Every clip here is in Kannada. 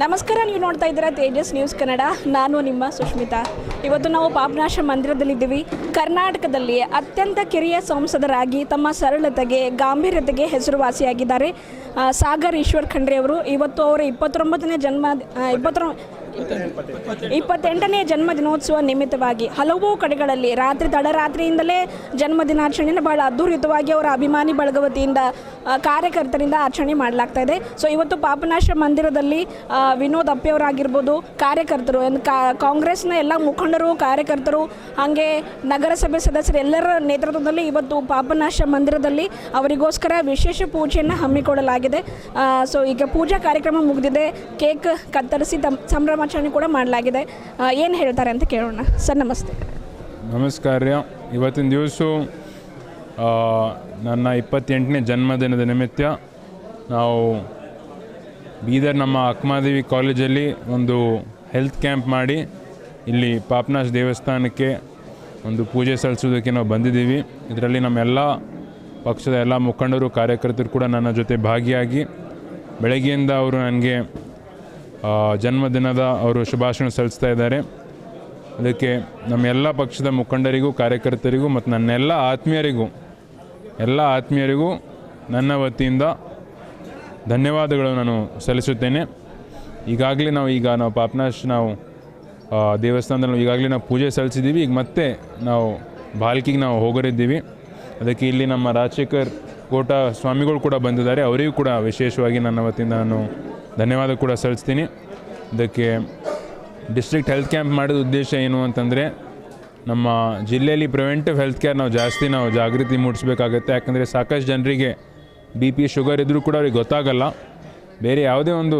ನಮಸ್ಕಾರ ನೀವು ನೋಡ್ತಾ ಇದ್ದೀರಾ ತೇಜಸ್ ನ್ಯೂಸ್ ಕನ್ನಡ. ನಾನು ನಿಮ್ಮ ಸುಷ್ಮಿತಾ ಇವತ್ತು ನಾವು ಪಾಪನಾಶ ಮಂದಿರದಲ್ಲಿದ್ದೀವಿ. ಕರ್ನಾಟಕದಲ್ಲಿ ಅತ್ಯಂತ ಕಿರಿಯ ಸಂಸದರಾಗಿ ತಮ್ಮ ಸರಳತೆಗೆ ಗಾಂಭೀರ್ಯತೆಗೆ ಹೆಸರುವಾಸಿಯಾಗಿದ್ದಾರೆ ಸಾಗರ್ ಈಶ್ವರ್ ಖಂಡ್ರೆ ಅವರು. ಇವತ್ತು ಅವರ ಇಪ್ಪತ್ತೊಂಬತ್ತನೇ ಜನ್ಮ ಆ, ಇಪ್ಪತ್ತೊಂ ಇಪ್ಪತ್ತೆಂಟನೇ ಜನ್ಮ ದಿನೋತ್ಸವ ನಿಮಿತ್ತವಾಗಿ ಹಲವು ಕಡೆಗಳಲ್ಲಿ ರಾತ್ರಿ ತಡರಾತ್ರಿಯಿಂದಲೇ ಜನ್ಮ ದಿನಾಚರಣೆಯನ್ನು ಬಹಳ ಅದ್ಧೂರಿತವಾಗಿ ಅವರ ಅಭಿಮಾನಿ ಬಳಗವತಿಯಿಂದ ಕಾರ್ಯಕರ್ತರಿಂದ ಆಚರಣೆ ಮಾಡಲಾಗ್ತಾ ಇದೆ. ಸೊ ಇವತ್ತು ಪಾಪನಾಶ ಮಂದಿರದಲ್ಲಿ ವಿನೋದ್ ಅಪ್ಪೆಯವರಾಗಿರ್ಬೋದು, ಕಾರ್ಯಕರ್ತರು ಕಾಂಗ್ರೆಸ್ನ ಎಲ್ಲ ಮುಖಂಡರು, ಕಾರ್ಯಕರ್ತರು, ಹಾಗೆ ನಗರಸಭೆ ಸದಸ್ಯರು ಎಲ್ಲರ ನೇತೃತ್ವದಲ್ಲಿ ಇವತ್ತು ಪಾಪನಾಶ ಮಂದಿರದಲ್ಲಿ ಅವರಿಗೋಸ್ಕರ ವಿಶೇಷ ಪೂಜೆಯನ್ನು ಹಮ್ಮಿಕೊಳ್ಳಲಾಗಿದೆ. ಸೊ ಈಗ ಪೂಜಾ ಕಾರ್ಯಕ್ರಮ ಮುಗಿದಿದೆ. ಕೇಕ್ ಕತ್ತರಿಸಿ ತಮ್ ಸಂಭ್ರಮಾಚರಣೆ ಕೂಡ ಮಾಡಲಾಗಿದೆ. ಏನು ಹೇಳ್ತಾರೆ ಅಂತ ಕೇಳೋಣ. ಸರ್, ನಮಸ್ತೆ. ನಮಸ್ಕಾರ. ಇವತ್ತಿನ ದಿವಸ ನನ್ನ ಇಪ್ಪತ್ತೆಂಟನೇ ಜನ್ಮದಿನದ ನಿಮಿತ್ತ ನಾವು ಬೀದರ್ ನಮ್ಮ ಅಕ್ಮಾದೇವಿ ಕಾಲೇಜಲ್ಲಿ ಒಂದು ಹೆಲ್ತ್ ಕ್ಯಾಂಪ್ ಮಾಡಿ ಇಲ್ಲಿ ಪಾಪನಾಶ್ ದೇವಸ್ಥಾನಕ್ಕೆ ಒಂದು ಪೂಜೆ ಸಲ್ಲಿಸೋದಕ್ಕೆ ನಾವು ಬಂದಿದ್ದೀವಿ. ಇದರಲ್ಲಿ ನಮ್ಮೆಲ್ಲ ಪಕ್ಷದ ಎಲ್ಲ ಮುಖಂಡರು, ಕಾರ್ಯಕರ್ತರು ಕೂಡ ನನ್ನ ಜೊತೆ ಭಾಗಿಯಾಗಿ ಬೆಳಗ್ಗೆಯಿಂದ ಅವರು ನನಗೆ ಜನ್ಮದಿನದ ಅವರು ಶುಭಾಶಯ ಸಲ್ಲಿಸ್ತಾ ಇದ್ದಾರೆ. ಅದಕ್ಕೆ ನಮ್ಮ ಎಲ್ಲ ಪಕ್ಷದ ಮುಖಂಡರಿಗೂ, ಕಾರ್ಯಕರ್ತರಿಗೂ ಮತ್ತು ನನ್ನೆಲ್ಲ ಆತ್ಮೀಯರಿಗೂ, ಎಲ್ಲ ಆತ್ಮೀಯರಿಗೂ ನನ್ನ ವತಿಯಿಂದ ಧನ್ಯವಾದಗಳು ನಾನು ಸಲ್ಲಿಸುತ್ತೇನೆ. ಈಗಾಗಲೇ ನಾವು ಈಗ ನಾವು ಪಾಪನಾಶ್ ನಾವು ದೇವಸ್ಥಾನದಲ್ಲಿ ಈಗಾಗಲೇ ನಾವು ಪೂಜೆ ಸಲ್ಲಿಸಿದ್ದೀವಿ. ಈಗ ಮತ್ತೆ ನಾವು ಬಾಲ್ಕಿಗೆ ನಾವು ಹೋಗರಿದ್ದೀವಿ ಅದಕ್ಕೆ ಇಲ್ಲಿ ನಮ್ಮ ರಾಜಶೇಖರ್ ಕೋಟ ಸ್ವಾಮಿಗಳು ಕೂಡ ಬಂದಿದ್ದಾರೆ. ಅವರಿಗೂ ಕೂಡ ವಿಶೇಷವಾಗಿ ನನ್ನ ವತಿಯಿಂದ ನಾನು ಧನ್ಯವಾದ ಕೂಡ ಸಲ್ಲಿಸ್ತೀನಿ. ಇದಕ್ಕೆ ಡಿಸ್ಟ್ರಿಕ್ಟ್ ಹೆಲ್ತ್ ಕ್ಯಾಂಪ್ ಮಾಡಿದ ಉದ್ದೇಶ ಏನು ಅಂತಂದರೆ, ನಮ್ಮ ಜಿಲ್ಲೆಯಲ್ಲಿ ಪ್ರಿವೆಂಟಿವ್ ಹೆಲ್ತ್ ಕೇರ್ ನಾವು ಜಾಸ್ತಿ ನಾವು ಜಾಗೃತಿ ಮೂಡಿಸ್ಬೇಕಾಗುತ್ತೆ. ಯಾಕಂದರೆ ಸಾಕಷ್ಟು ಜನರಿಗೆ ಬಿ ಪಿ ಶುಗರ್ ಇದ್ದರೂ ಕೂಡ ಅವ್ರಿಗೆ ಗೊತ್ತಾಗಲ್ಲ. ಬೇರೆ ಯಾವುದೇ ಒಂದು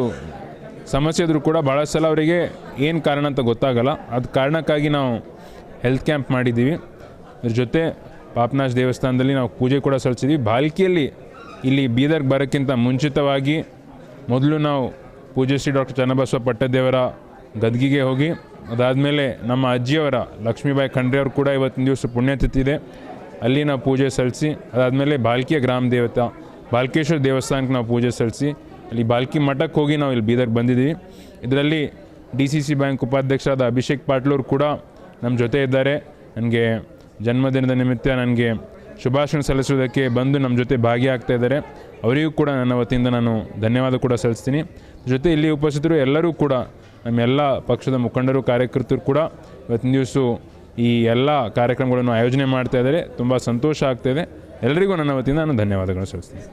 ಸಮಸ್ಯೆ ಇದ್ದರೂ ಕೂಡ ಭಾಳ ಸಲ ಅವರಿಗೆ ಏನು ಕಾರಣ ಅಂತ ಗೊತ್ತಾಗಲ್ಲ. ಅದು ಕಾರಣಕ್ಕಾಗಿ ನಾವು ಹೆಲ್ತ್ ಕ್ಯಾಂಪ್ ಮಾಡಿದ್ದೀವಿ. ಅದ್ರ ಜೊತೆ ಪಾಪನಾಶ್ ದೇವಸ್ಥಾನದಲ್ಲಿ ನಾವು ಪೂಜೆ ಕೂಡ ಸಲ್ಲಿಸಿದ್ವಿ. ಬಾಲ್ಕಿಯಲ್ಲಿ ಇಲ್ಲಿ ಬೀದರ್ಗೆ ಬರೋಕ್ಕಿಂತ ಮುಂಚಿತವಾಗಿ ಮೊದಲು ನಾವು ಪೂಜ್ಯಶ್ರೀ ಡಾಕ್ಟರ್ ಚನ್ನಬಸವ ಪಟ್ಟದೇವರ ಗದ್ಗಿಗೆ ಹೋಗಿ, ಅದಾದಮೇಲೆ ನಮ್ಮ ಅಜ್ಜಿಯವರ ಲಕ್ಷ್ಮೀಬಾಯಿ ಖಂಡ್ರೆ ಅವರು ಕೂಡ ಇವತ್ತಿನ ದಿವಸ ಪುಣ್ಯತಿಥಿ ಇದೆ. ಅಲ್ಲಿ ನಾವು ಪೂಜೆ ಸಲ್ಲಿಸಿ, ಅದಾದಮೇಲೆ ಬಾಲ್ಕಿಯ ಗ್ರಾಮ ದೇವತಾ, ಬಾಲ್ಕೇಶ್ವರ ದೇವಸ್ಥಾನಕ್ಕೆ ನಾವು ಪೂಜೆ ಸಲ್ಲಿಸಿ, ಅಲ್ಲಿ ಬಾಲ್ಕಿ ಮಠಕ್ಕೆ ಹೋಗಿ ನಾವು ಇಲ್ಲಿ ಬೀದರ್ಗೆ ಬಂದಿದ್ದೀವಿ. ಇದರಲ್ಲಿ ಡಿ ಸಿ ಸಿ ಬ್ಯಾಂಕ್ ಉಪಾಧ್ಯಕ್ಷರಾದ ಅಭಿಷೇಕ್ ಪಾಟ್ಲೂರು ಕೂಡ ನಮ್ಮ ಜೊತೆ ಇದ್ದಾರೆ. ನನಗೆ ಜನ್ಮದಿನದ ನಿಮಿತ್ತ ನನಗೆ ಶುಭಾಶಯ ಸಲ್ಲಿಸುವುದಕ್ಕೆ ಬಂದು ನಮ್ಮ ಜೊತೆ ಭಾಗಿಯಾಗ್ತಾ ಇದ್ದಾರೆ. ಅವರಿಗೂ ಕೂಡ ನನ್ನ ವತಿಯಿಂದ ನಾನು ಧನ್ಯವಾದ ಕೂಡ ಸಲ್ಲಿಸ್ತೀನಿ. ಜೊತೆ ಇಲ್ಲಿ ಉಪಸ್ಥಿತರು ಎಲ್ಲರೂ ಕೂಡ ನಮ್ಮೆಲ್ಲ ಪಕ್ಷದ ಮುಖಂಡರು, ಕಾರ್ಯಕರ್ತರು ಕೂಡ ಇವತ್ತಿನ ದಿವಸ ಈ ಎಲ್ಲ ಕಾರ್ಯಕ್ರಮಗಳನ್ನು ಆಯೋಜನೆ ಮಾಡ್ತಾ ಇದ್ದಾರೆ. ತುಂಬ ಸಂತೋಷ ಆಗ್ತಾಯಿದೆ ಎಲ್ಲರಿಗೂ ನನ್ನ ವತಿಯಿಂದ ನಾನು ಧನ್ಯವಾದಗಳು ಸಲ್ಲಿಸ್ತೀನಿ.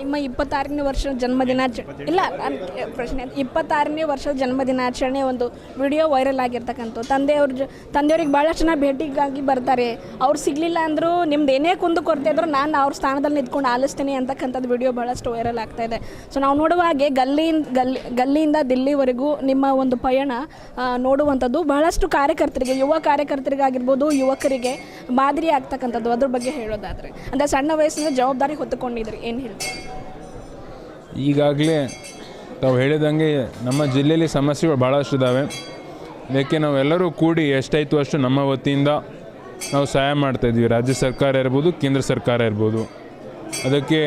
ನಿಮ್ಮ ಇಪ್ಪತ್ತಾರನೇ ವರ್ಷದ ಜನ್ಮದಿನಾಚರಣೆ ಇಲ್ಲ ನಾನು ಪ್ರಶ್ನೆ, ಇಪ್ಪತ್ತಾರನೇ ವರ್ಷದ ಜನ್ಮದಿನಾಚರಣೆ ಒಂದು ವಿಡಿಯೋ ವೈರಲ್ ಆಗಿರ್ತಕ್ಕಂಥ ತಂದೆಯವ್ರ ಜ, ತಂದೆಯವ್ರಿಗೆ ಭಾಳಷ್ಟು ಜನ ಭೇಟಿಗಾಗಿ ಬರ್ತಾರೆ. ಅವ್ರು ಸಿಗಲಿಲ್ಲ ಅಂದರೂ ನಿಮ್ದು ಏನೇ ಕುಂದು ಕೊರತೆ ಇದ್ರೂ ನಾನು ಅವ್ರ ಸ್ಥಾನದಲ್ಲಿ ನಿಂತ್ಕೊಂಡು ಆಲಿಸ್ತೀನಿ ಅಂತಕ್ಕಂಥದ್ದು ವಿಡಿಯೋ ಭಾಳಷ್ಟು ವೈರಲ್ ಆಗ್ತಾ ಇದೆ. ಸೊ ನಾವು ನೋಡುವ ಹಾಗೆ ಗಲ್ಲಿಯಿಂದ ಗಲ್ಲಿ, ಗಲ್ಲಿಯಿಂದ ದಿಲ್ಲಿವರೆಗೂ ನಿಮ್ಮ ಒಂದು ಪಯಣ ನೋಡುವಂಥದ್ದು ಬಹಳಷ್ಟು ಕಾರ್ಯಕರ್ತರಿಗೆ, ಯುವ ಕಾರ್ಯಕರ್ತರಿಗಾಗಿರ್ಬೋದು, ಯುವಕರಿಗೆ ಮಾದರಿ ಆಗ್ತಕ್ಕಂಥದ್ದು ಅದ್ರ ಬಗ್ಗೆ ಹೇಳೋದಾದರೆ. ಅಂದರೆ ಸಣ್ಣ ವಯಸ್ಸಿನ ಜವಾಬ್ದಾರಿ ಹೊತ್ತುಕೊಂಡಿದ್ರಿ. ಏನು ಹೇಳ್ತೀರಿ? ಈಗಾಗಲೇ ತಾವು ಹೇಳಿದಂಗೆ ನಮ್ಮ ಜಿಲ್ಲೆಯಲ್ಲಿ ಸಮಸ್ಯೆಗಳು ಭಾಳಷ್ಟು ಇದ್ದಾವೆ ಅದಕ್ಕೆ ನಾವೆಲ್ಲರೂ ಕೂಡಿ ಎಷ್ಟಾಯಿತು ಅಷ್ಟು ನಮ್ಮ ವತಿಯಿಂದ ನಾವು ಸಹಾಯ ಮಾಡ್ತಾಯಿದ್ವಿ ರಾಜ್ಯ ಸರ್ಕಾರ ಇರ್ಬೋದು, ಕೇಂದ್ರ ಸರ್ಕಾರ ಇರ್ಬೋದು. ಅದಕ್ಕೆ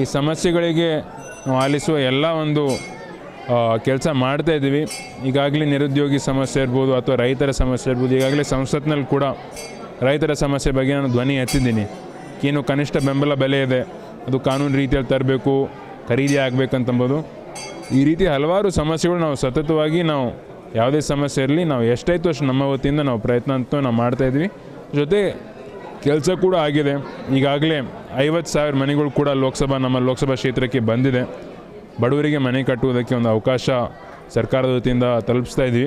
ಈ ಸಮಸ್ಯೆಗಳಿಗೆ ನಾವು ಆಲಿಸುವ ಎಲ್ಲ ಒಂದು ಕೆಲಸ ಮಾಡ್ತಾಯಿದ್ದೀವಿ ಈಗಾಗಲೇ ನಿರುದ್ಯೋಗಿ ಸಮಸ್ಯೆ ಇರ್ಬೋದು ಅಥವಾ ರೈತರ ಸಮಸ್ಯೆ ಇರ್ಬೋದು, ಈಗಾಗಲೇ ಸಂಸತ್ನಲ್ಲಿ ಕೂಡ ರೈತರ ಸಮಸ್ಯೆ ಬಗ್ಗೆ ನಾನು ಧ್ವನಿ ಎತ್ತಿದ್ದೀನಿ. ಏನು ಕನಿಷ್ಠ ಬೆಂಬಲ ಬೆಲೆ ಇದೆ, ಅದು ಕಾನೂನು ರೀತಿಯಲ್ಲಿ ತರಬೇಕು ಖರೀದಿ ಆಗಬೇಕಂತಂಬೋದು. ಈ ರೀತಿ ಹಲವಾರು ಸಮಸ್ಯೆಗಳು ನಾವು ಸತತವಾಗಿ ನಾವು ಯಾವುದೇ ಸಮಸ್ಯೆ ಇರಲಿ ನಾವು ಎಷ್ಟಾಯ್ತು ಅಷ್ಟು ನಮ್ಮ ವತಿಯಿಂದ ನಾವು ಪ್ರಯತ್ನ ಅಂತೂ ನಾವು ಮಾಡ್ತಾಯಿದ್ವಿ ಜೊತೆ ಕೆಲಸ ಕೂಡ ಆಗಿದೆ. ಈಗಾಗಲೇ ಐವತ್ತು ಸಾವಿರ ಮನೆಗಳು ಕೂಡ ಲೋಕಸಭಾ ನಮ್ಮ ಲೋಕಸಭಾ ಕ್ಷೇತ್ರಕ್ಕೆ ಬಂದಿದೆ. ಬಡವರಿಗೆ ಮನೆ ಕಟ್ಟುವುದಕ್ಕೆ ಒಂದು ಅವಕಾಶ ಸರ್ಕಾರದ ವತಿಯಿಂದ ತಲುಪಿಸ್ತಾ ಇದ್ವಿ.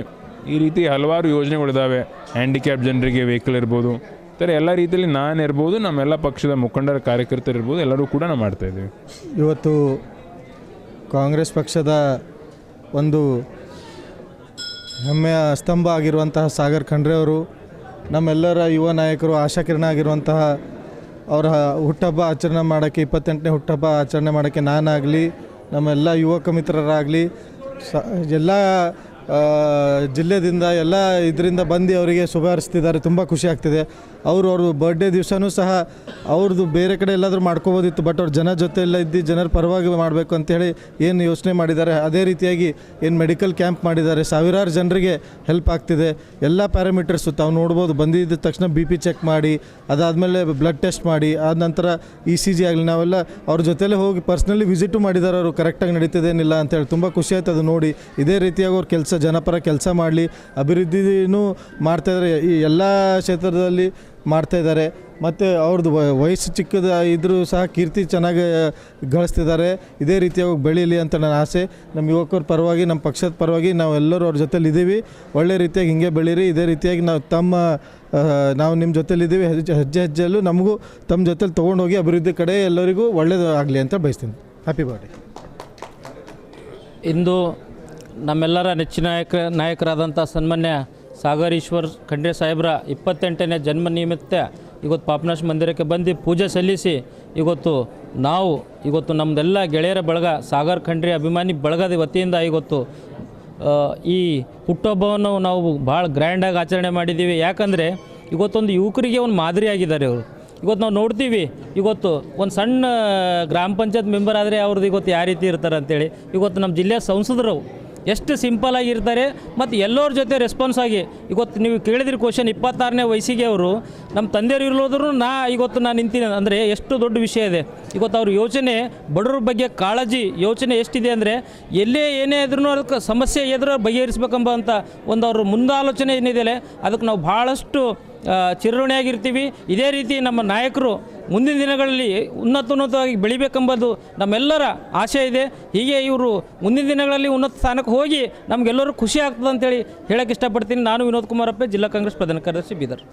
ಈ ರೀತಿ ಹಲವಾರು ಯೋಜನೆಗಳಿದ್ದಾವೆ ಹ್ಯಾಂಡಿಕ್ಯಾಪ್ ಜನರಿಗೆ ವೆಹಿಕಲ್ ಇರ್ಬೋದು ಥರ ಎಲ್ಲ ರೀತಿಯಲ್ಲಿ ನಾನು ಇರ್ಬೋದು, ನಮ್ಮೆಲ್ಲ ಪಕ್ಷದ ಮುಖಂಡರ, ಕಾರ್ಯಕರ್ತರು ಇರ್ಬೋದು, ಎಲ್ಲರೂ ಕೂಡ ನಾವು ಮಾಡ್ತಾಯಿದ್ದೀವಿ ಇವತ್ತು ಕಾಂಗ್ರೆಸ್ ಪಕ್ಷದ ಒಂದು ಹೆಮ್ಮೆಯ ಸ್ತಂಭ ಆಗಿರುವಂತಹ ಸಾಗರ್ ಖಂಡ್ರೆ ಅವರು, ನಮ್ಮೆಲ್ಲರ ಯುವ ನಾಯಕರು ಆಶಾಕಿರಣ ಆಗಿರುವಂತಹ ಅವರ ಹುಟ್ಟಹಬ್ಬ ಆಚರಣೆ ಮಾಡೋಕ್ಕೆ, ಇಪ್ಪತ್ತೆಂಟನೇ ಹುಟ್ಟಹಬ್ಬ ಆಚರಣೆ ಮಾಡೋಕ್ಕೆ ನಾನಾಗಲಿ, ನಮ್ಮೆಲ್ಲ ಯುವಕ ಮಿತ್ರರಾಗಲಿ ಸ, ಎಲ್ಲ ಜಿಲ್ಲೆದಿಂದ ಎಲ್ಲ ಇದರಿಂದ ಬಂದು ಅವರಿಗೆ ಶುಭ ಹಾರೈಸ್ತಿದ್ದಾರೆ. ತುಂಬ ಖುಷಿ ಆಗ್ತಿದೆ. ಅವರು ಅವ್ರ ಬರ್ಡೇ ದಿವಸನೂ ಸಹ ಅವ್ರದ್ದು ಬೇರೆ ಕಡೆ ಎಲ್ಲಾದರೂ ಮಾಡ್ಕೋಬೋದಿತ್ತು ಬಟ್ ಅವ್ರು ಜನ ಜೊತೆ ಎಲ್ಲ ಇದ್ದು ಜನರ ಪರವಾಗಿ ಮಾಡಬೇಕು ಅಂತೇಳಿ ಏನು ಯೋಚನೆ ಮಾಡಿದ್ದಾರೆ. ಅದೇ ರೀತಿಯಾಗಿ ಏನು ಮೆಡಿಕಲ್ ಕ್ಯಾಂಪ್ ಮಾಡಿದ್ದಾರೆ. ಸಾವಿರಾರು ಜನರಿಗೆ ಹೆಲ್ಪ್ ಆಗ್ತಿದೆ. ಎಲ್ಲ ಪ್ಯಾರಾಮೀಟರ್ಸು ತಾವು ನೋಡ್ಬೋದು. ಬಂದಿದ್ದ ತಕ್ಷಣ ಬಿ ಪಿ ಚೆಕ್ ಮಾಡಿ, ಅದಾದಮೇಲೆ ಬ್ಲಡ್ ಟೆಸ್ಟ್ ಮಾಡಿ, ಆದ ನಂತರ ಇ ಸಿ ಜಿ ಆಗಲಿ, ನಾವೆಲ್ಲ ಅವ್ರ ಜೊತೆಲೇ ಹೋಗಿ ಪರ್ಸ್ನಲಿ ವಿಸಿಟು ಮಾಡಿದ್ದಾರೆ. ಅವರು ಕರೆಕ್ಟಾಗಿ ನಡೀತದೇನಿಲ್ಲ ಅಂತೇಳಿ ತುಂಬ ಖುಷಿ ಆಯ್ತು. ಅದು ನೋಡಿ ಇದೇ ರೀತಿಯಾಗಿ ಅವ್ರ ಕೆಲಸ ಜನಪರ ಕೆಲಸ ಮಾಡಲಿ, ಅಭಿವೃದ್ಧಿನೂ ಮಾಡ್ತಾಯಿದ್ದಾರೆ ಈ ಎಲ್ಲ ಕ್ಷೇತ್ರದಲ್ಲಿ ಮಾಡ್ತಾ ಇದ್ದಾರೆ ಮತ್ತು ಅವ್ರದ್ದು ವಯಸ್ಸು ಚಿಕ್ಕದ ಇದ್ದರೂ ಸಹ ಕೀರ್ತಿ ಚೆನ್ನಾಗಿ ಗಳಿಸ್ತಿದ್ದಾರೆ ಇದೇ ರೀತಿಯಾಗಿ ಬೆಳೀಲಿ ಅಂತ ನನ್ನ ಆಸೆ. ನಮ್ಮ ಯುವಕರ ಪರವಾಗಿ, ನಮ್ಮ ಪಕ್ಷದ ಪರವಾಗಿ ನಾವು ಎಲ್ಲರೂ ಅವ್ರ ಜೊತೇಲಿ ಇದ್ದೀವಿ ಒಳ್ಳೆ ರೀತಿಯಾಗಿ ಹಿಂಗೆ ಬೆಳೀರಿ, ಇದೇ ರೀತಿಯಾಗಿ ನಾವು ತಮ್ಮ ನಾವು ನಿಮ್ಮ ಜೊತೇಲಿದ್ದೀವಿ ಹೆಜ್ಜೆ ಹೆಜ್ಜೆ, ಹೆಜ್ಜೆಯಲ್ಲೂ ನಮಗೂ ತಮ್ಮ ಜೊತೆಲಿ ತೊಗೊಂಡೋಗಿ ಅಭಿವೃದ್ಧಿ ಕಡೆ ಎಲ್ಲರಿಗೂ ಒಳ್ಳೆಯದು ಆಗಲಿ ಅಂತ ಬಯಸ್ತೀನಿ. ಹ್ಯಾಪಿ ಬರ್ಡೇ ಇಂದು ನಮ್ಮೆಲ್ಲರ ನೆಚ್ಚಿನ ನಾಯಕ, ನಾಯಕರಾದಂಥ ಸನ್ಮಾನ್ಯ ಸಾಗರೀಶ್ವರ್ ಖಂಡ್ರೆ ಸಾಹೇಬ್ರ ಇಪ್ಪತ್ತೆಂಟನೇ ಜನ್ಮ ನಿಮಿತ್ತ ಇವತ್ತು ಪಾಪನಾಶ ಮಂದಿರಕ್ಕೆ ಬಂದು ಪೂಜೆ ಸಲ್ಲಿಸಿ ಇವತ್ತು ನಾವು ಇವತ್ತು ನಮ್ಮದೆಲ್ಲ ಗೆಳೆಯರ ಬಳಗ, ಸಾಗರ್ ಖಂಡ್ರೆ ಅಭಿಮಾನಿ ಬಳಗದ ವತಿಯಿಂದ ಇವತ್ತು ಈ ಹುಟ್ಟುಹಬ್ಬವನ್ನು ನಾವು ಭಾಳ ಗ್ರ್ಯಾಂಡಾಗಿ ಆಚರಣೆ ಮಾಡಿದ್ದೀವಿ. ಯಾಕಂದರೆ ಇವತ್ತೊಂದು ಯುವಕರಿಗೆ ಒಂದು ಮಾದರಿಯಾಗಿದ್ದಾರೆ ಅವರು ಇವತ್ತು ನಾವು ನೋಡ್ತೀವಿ, ಇವತ್ತು ಒಂದು ಸಣ್ಣ ಗ್ರಾಮ ಪಂಚಾಯತ್ ಮೆಂಬರ್ ಆದರೆ ಅವ್ರದ್ದು ಇವತ್ತು ಯಾವ ರೀತಿ ಇರ್ತಾರೆ ಅಂತೇಳಿ. ಇವತ್ತು ನಮ್ಮ ಜಿಲ್ಲೆಯ ಸಂಸದರು ಎಷ್ಟು ಸಿಂಪಲ್ ಆಗಿರ್ತಾರೆ ಮತ್ತು ಎಲ್ಲರ ಜೊತೆ ರೆಸ್ಪಾನ್ಸ್ ಆಗಿ. ಇವತ್ತು ನೀವು ಕೇಳಿದ್ರಿ ಕ್ವಶನ್ ಇಪ್ಪತ್ತಾರನೇ ವಯಸ್ಸಿಗೆ ಅವರು, ನಮ್ಮ ತಂದೆಯವರು ಇರೋದ್ರು ನಾ ಇವತ್ತು ನಾನು ನಿಂತೀನಿ. ಅಂದರೆ ಎಷ್ಟು ದೊಡ್ಡ ವಿಷಯ ಇದೆ. ಇವತ್ತು ಅವ್ರ ಯೋಚನೆ ಬಡವ್ರ ಬಗ್ಗೆ ಕಾಳಜಿ ಯೋಚನೆ ಎಷ್ಟಿದೆ ಅಂದರೆ, ಎಲ್ಲೇ ಏನೇ ಇದ್ರೂ ಅದಕ್ಕೆ ಸಮಸ್ಯೆ ಎದುರು ಬಗೆಹರಿಸ್ಬೇಕಂಬಂಥ ಅಂತ ಒಂದು ಅವ್ರ ಮುಂದಾಲೋಚನೆ ಏನಿದೆ ಅದಕ್ಕೆ ನಾವು ಭಾಳಷ್ಟು ಚಿರಋಣಿಯಾಗಿರ್ತೀವಿ. ಇದೇ ರೀತಿ ನಮ್ಮ ನಾಯಕರು ಮುಂದಿನ ದಿನಗಳಲ್ಲಿ ಉನ್ನತ ಉನ್ನತವಾಗಿ ಬೆಳಿಬೇಕೆಂಬುದು ನಮ್ಮೆಲ್ಲರ ಆಶೆ ಇದೆ. ಹೀಗೆ ಇವರು ಮುಂದಿನ ದಿನಗಳಲ್ಲಿ ಉನ್ನತ ಸ್ಥಾನಕ್ಕೆ ಹೋಗಿ ನಮಗೆಲ್ಲರೂ ಖುಷಿ ಆಗ್ತದೆ ಅಂತೇಳಿ ಹೇಳಕ್ಕೆ ಇಷ್ಟಪಡ್ತೀನಿ. ನಾನು ವಿನೋದ್ ಕುಮಾರಪ್ಪ, ಜಿಲ್ಲಾ ಕಾಂಗ್ರೆಸ್ ಪ್ರಧಾನ ಕಾರ್ಯದರ್ಶಿ ಬೀದರ್.